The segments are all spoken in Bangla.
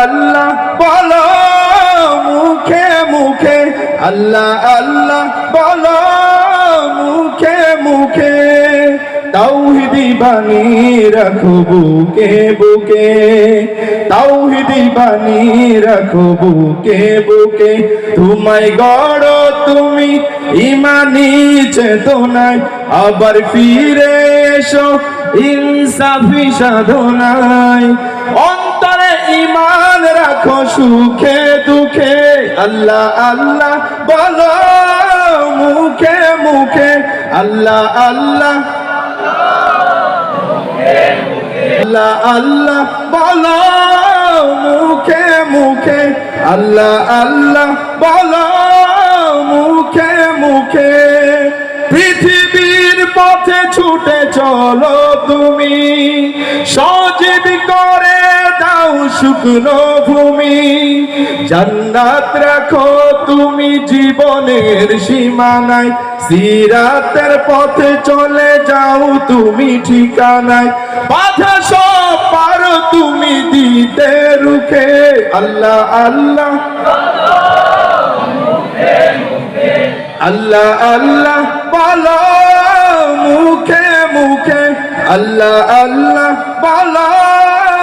আল্লাহ বলো, মুখে মুখে, আল্লাহ আল্লাহ বলো, মুখে মুখে, তাওহিদি বাণী রাখো বুকে বুকে, তাওহিদি বাণী রাখো বুকে বুকে। তোমায় গড় তুমি ইমানি চেতনায়, আবার ফিরে এসো ইনসাফি সাধনায়। ইমান রাখো সুখে দুঃখে। আল্লাহ আল্লাহ, বলো মুখে মুখে। আল্লাহ আল্লাহ। আল্লাহ আল্লাহ, বলো মুখে মুখে। আল্লাহ আল্লাহ, বলো মুখে মুখে। পৃথিবীর পথে ছুটে চলো তুমি। সজীব করে শুকনো ভূমি জান্নাত রাখো তুমি জীবনের সীমানায়। সিরাতের পথে চলে যাও তুমি ঠিকানায়। বাধা সব পারো তুমি দিতে রুখে। আল্লাহ আল্লাহ। আল্লাহ আল্লাহ। বলো মুখে মুখে। আল্লাহ আল্লাহ। বলো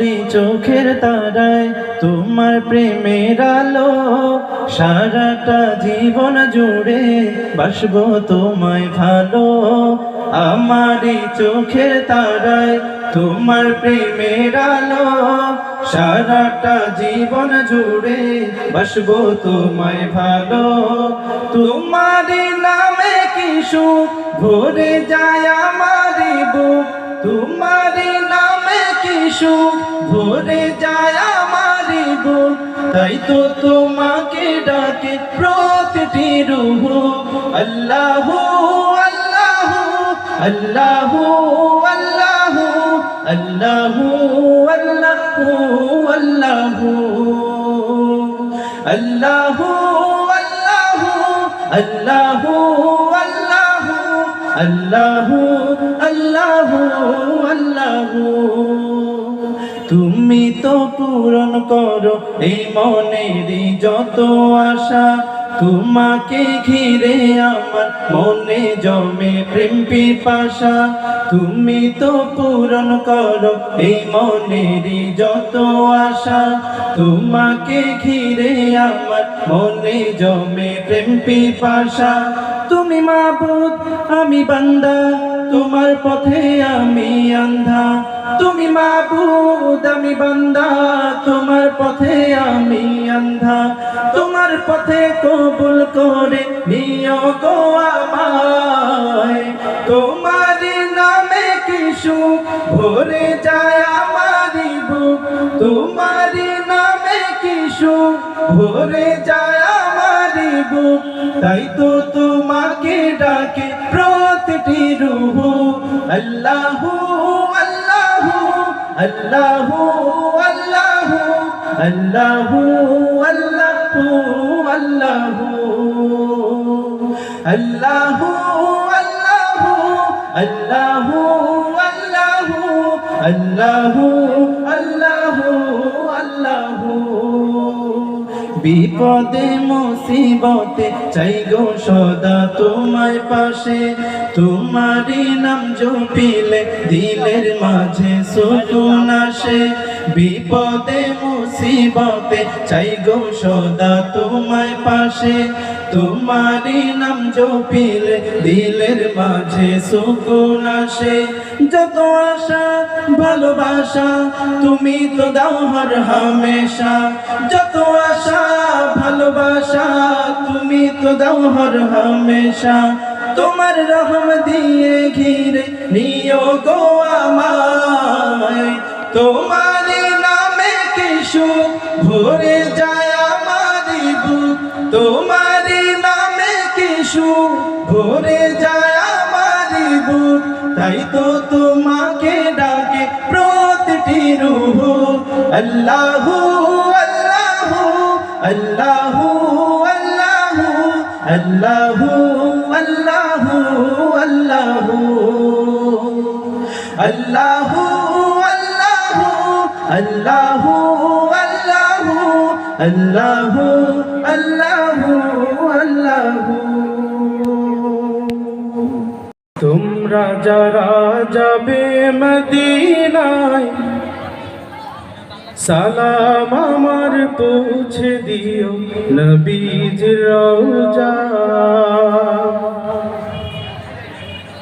আমারই চোখের তারায় তোমার প্রেমের আলো সারাটা জীবন জুড়ে বাসবো তোমায় ভালো, আমারই চোখের তারায় তোমার প্রেমের আলো সারাটা জীবন জুড়ে বাসবো তোমায় ভালো। তোমারই নামে কিশু ভরে যায় আমারই বুক। তোমারই কিশু ভরে যায় আমারই বুক তাই তো তোমাকে ডাকে প্রতিটি রুহ আল্লাহ আল্লাহ আল্লাহ আল্লাহ আল্লাহ আল্লাহ আল্লাহ আল্লাহ আল্লাহ আল্লাহ আল্লাহ আল্লাহ আল্লাহ তুমি তো পূরণ করো এই মনেরই যত আশা। তোমাকে ঘিরে আমার মনে জমে প্রেম পিপাসা। তুমি তো পূরণ করো এই মনেরই যত আশা। তোমাকে ঘিরে আমার মনে জমে প্রেম পিপাসা। তুমি মাবুদ, আমি বান্দা। তোমার পথে আমি আন্ধা তুমি মাবুদ, আমি বান্দা, তোমার পথে আমি আন্ধা। তোমার পথে কবুল করে নিও গো আমায়। তোমার নামে কিছু ভরে যায় আমারি তোমার নামে কিছু ভরে যায় আমারি তাই তো তোমাকে ডাকে প্রতিটি রুহ। আল্লাহ আল্লাহ আল্লাহ আল্লাহ আল্লাহ আল্লাহ আল্লাহ আল্লাহ আল্লাহ আল্লাহ আল্লাহ আল্লাহ বিপদে, মুসিবতে চাই গো সদা তোমার পাশে। তোমারই নাম জপিলে দিলের মাঝে সুকুন আসে। বিপদে, মুসিবতে চাই গো সদা তোমায় পাশে। তোমারই নাম জপিলে দিলের মাঝে সুকুন আসে। যত আশা, ভালোবাসা, তুমি তো দাও হর হামেশা। যত আশা, ভালোবাসা, তুমি তো দাও হর হামেশা। তোমার রহম দিয়ে ঘিরে নিও গো আমায় তোমার নামে কিছু ভরে যায় আমারি বুক তোমার নামে কিছু সুখ ভরে যায় আমারি বুক তাই তো তোমাকে ডাকে প্রতিটি রূহ আল্লাহু আল্লাহু আল্লাহু আল্লাহু আল্লাহু আল্লাহ আল্লাহ আল্লাহ আল্লাহ আল্লাহ আল্লাহ তোমরা যারা যাবে মদিনায়, সালাম আমার পৌঁছে দিও নবীজ রওজা।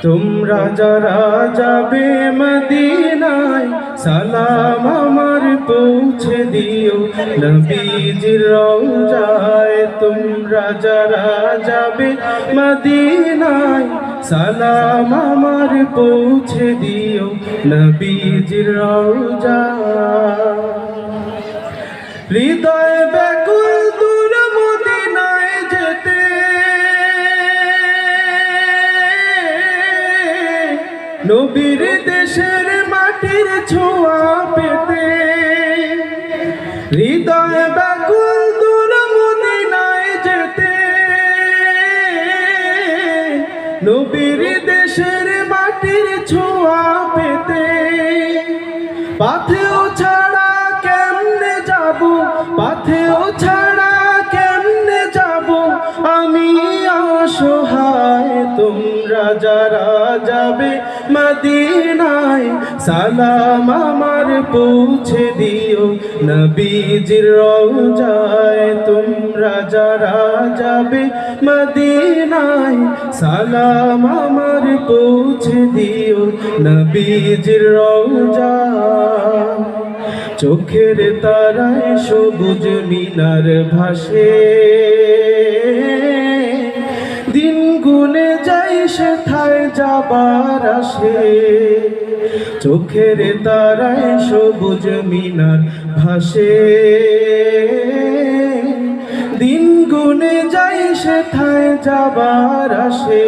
তোমরা যারা যাবে মদিনায়, সালাম আমার পৌঁছে দিও। নবীজ রওজায় তোমরা যারা যাবে মদিনায়, সালাম আমার পৌঁছে দিও। নবীজ রওজায় হৃদয় ব্যাকুল নবীর দেশের মাটির ছোঁয়া পেতে। হৃদয় ব্যাকুল দূর মদিনায় যেতে। নবীর দেশের মাটির ছোঁয়া পেতে। মদিনায় সালাম আমার পৌঁছে দিও। নবীজির রওজায় তোমরা যারা যাবে মদিনায়, সালাম আমার পৌঁছে দিও। নবীজির রওজায় চোখের তারায় সবুজ মিনার ভাসে। দিন গুনে যাই সেথায় যাবার আসে। চোখের তারায় সবুজ মিনার ভাসে। দিন গুনে যাই সেথায় যাবার আসে।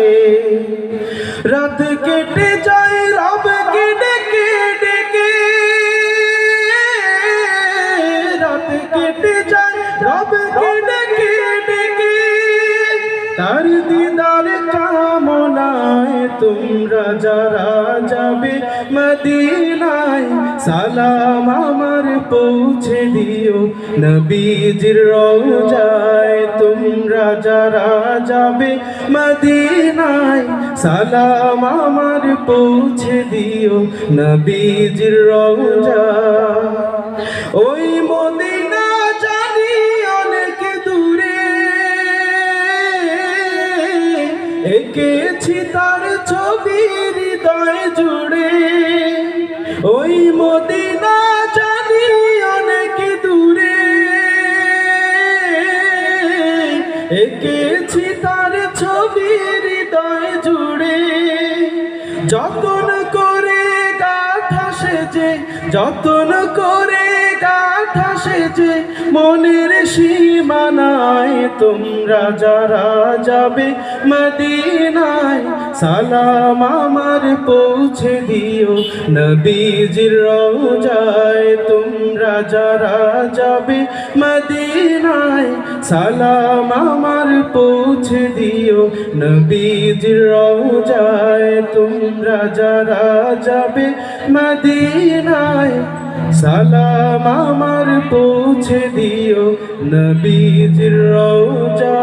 রাত কেটে যায় রবকে ডেকে তোমরা যারা যাবে মদিনায়, সালাম আমার পৌঁছে দিও। নবীজির রওজায় তোমরা যারা যাবে মদিনায়, সালাম আমার পৌঁছে দিও। নবীজির রওজায়। ওই মদিনা জানি অনেক দূরে। এঁকেছি তার ছবি হৃদয় জুড়ে, ওই মদিনা জানি অনেক দূরে। এঁকেছি তার ছবি হৃদয় জুড়ে, যতন করে গাথা সেজে, যতন করে গাথা সেজে মনের সীমানায় তোমরা যারা যাবে মদিনায়, সালাম আমার পৌঁছে দিও। নবীজির রওজায় তোমরা যারা যাবে মদিনায়, সালাম আমার পৌঁছে দিও। নবীজির রওজায় তোমরা যারা যাবে মদিনায় সালাম আমার পৌঁছে দিও নবীজির রওজা।